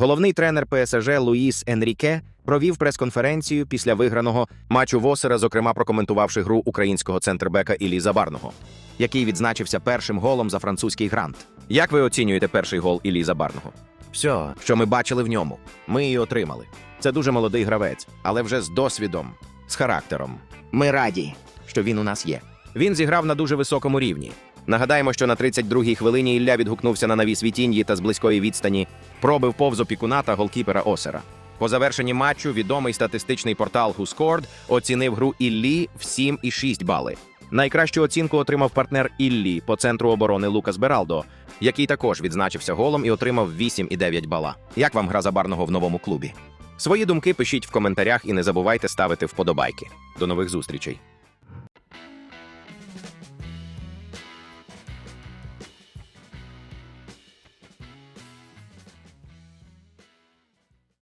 Головний тренер ПСЖ Луїс Енріке провів прес-конференцію після виграного матчу Восера, зокрема прокоментувавши гру українського центрбека Іллі Забарного, який відзначився першим голом за французький грант. Як ви оцінюєте перший гол Іллі Забарного? Все, що ми бачили в ньому, ми і отримали. Це дуже молодий гравець, але вже з досвідом, з характером. Ми раді, що він у нас є. Він зіграв на дуже високому рівні. Нагадаємо, що на 32-й хвилині Ілля відгукнувся на навіс Вітіньї та з близької відстані пробив повз опікуна та голкіпера Осера. По завершенні матчу відомий статистичний портал WhoScored оцінив гру Іллі в 7,6 бали. Найкращу оцінку отримав партнер Іллі по центру оборони Лукас Бералдо, який також відзначився голом і отримав 8,9 бала. Як вам гра забарного в новому клубі? Свої думки пишіть в коментарях і не забувайте ставити вподобайки. До нових зустрічей!